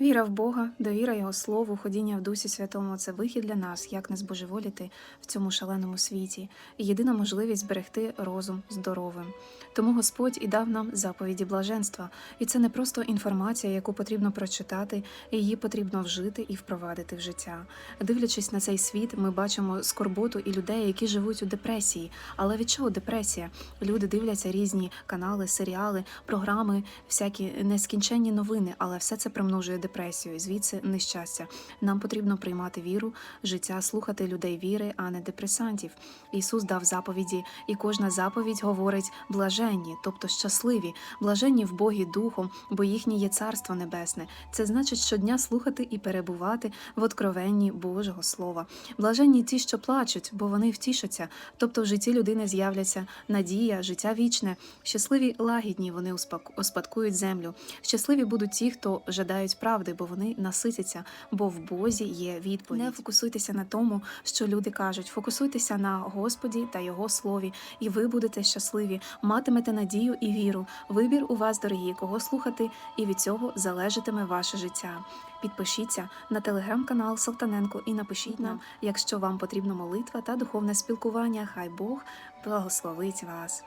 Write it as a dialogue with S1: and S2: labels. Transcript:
S1: Віра в Бога, довіра Його Слову, ходіння в Дусі Святому це вихід для нас, як не збожеволіти в цьому шаленому світі, і єдина можливість зберегти розум здоровим. Тому Господь і дав нам заповіді блаженства, і це не просто інформація, яку потрібно прочитати, її потрібно вжити і впровадити в життя. Дивлячись на цей світ, ми бачимо скорботу і людей, які живуть у депресії. Але від чого депресія? Люди дивляться різні канали, серіали, програми, всякі нескінченні новини, але все це примножує депресію, звідси нещастя. Нам потрібно приймати віру, життя, слухати людей віри, а не депресантів. Ісус дав заповіді, і кожна заповідь говорить блаженні, тобто щасливі, блаженні в Богі духом, бо їхнє є царство небесне. Це значить щодня слухати і перебувати в откровенні Божого Слова. Блаженні ті, що плачуть, бо вони втішаться, тобто в житті людини з'являться надія, життя вічне. Щасливі лагідні вони успадкують землю. Щасливі будуть ті, хто жадають правди, бо вони наситяться, бо в Бозі є відповідь. Не фокусуйтеся на тому, що люди кажуть. Фокусуйтеся на Господі та Його слові, і ви будете щасливі, матимете надію і віру. Вибір у вас, дорогі, кого слухати, і від цього залежатиме ваше життя. Підпишіться на телеграм-канал Салтаненко і напишіть нам, якщо вам потрібна молитва та духовне спілкування. Хай Бог благословить вас.